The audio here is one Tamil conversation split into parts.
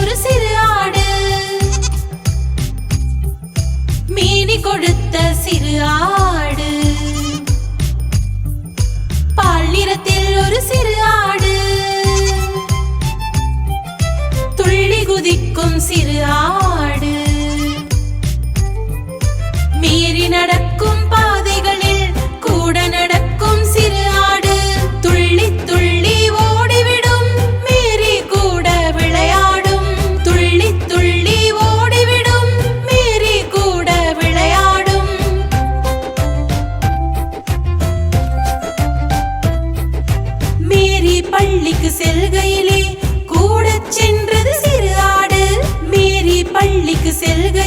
ஒரு சிறு ஆடு. மீனி கொடுத்த சிறு ஆடு. பால்நிறத்தில் ஒரு சிறு ஆடு. துள்ளி குதிக்கும் சிறு ஆடு. பள்ளிக்கு செல்கையிலே கூட சென்றது சிறு ஆடு. மீறி பள்ளிக்கு செல்கை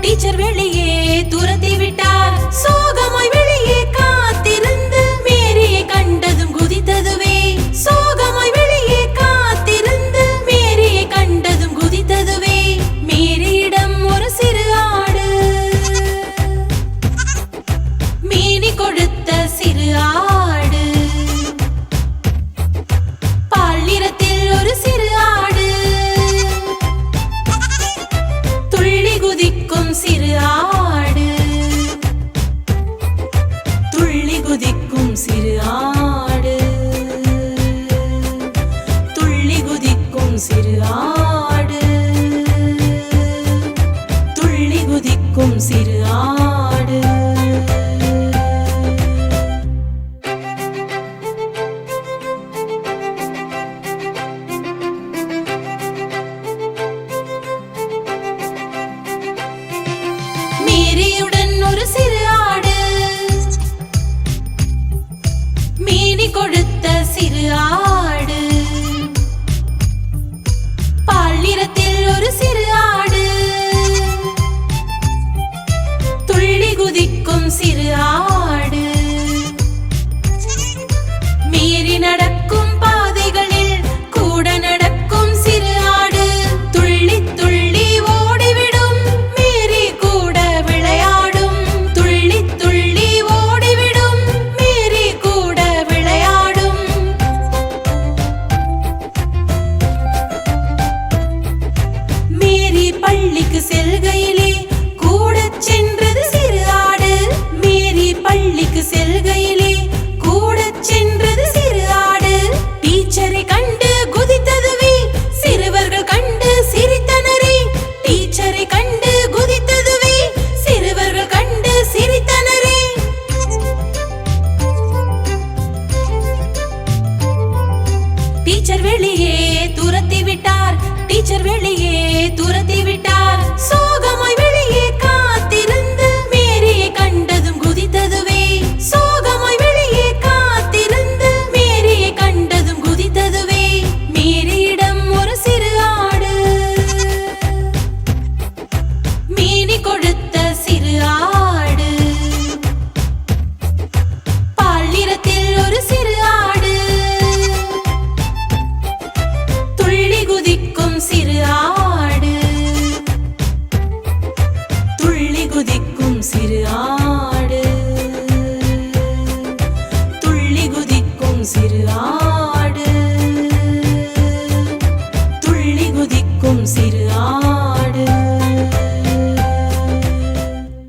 டீச்சர் வெளியே துரத்தி விட்டார். குதிக்கும் சிறு ஆடு. துள்ளி குதிக்கும் சிறு ஆடு. துள்ளி குதிக்கும் சிறு ஆடு. மீறியுடன் ஒரு சிறு கொடுத்த சிறு ஆடு. பால் நிறத்தில் ஒரு சிறு ஆடு. துள்ளி குதிக்கும் சிறு ஆடு செல்கையில் துள்ளி குதிக்கும் சிறு ஆ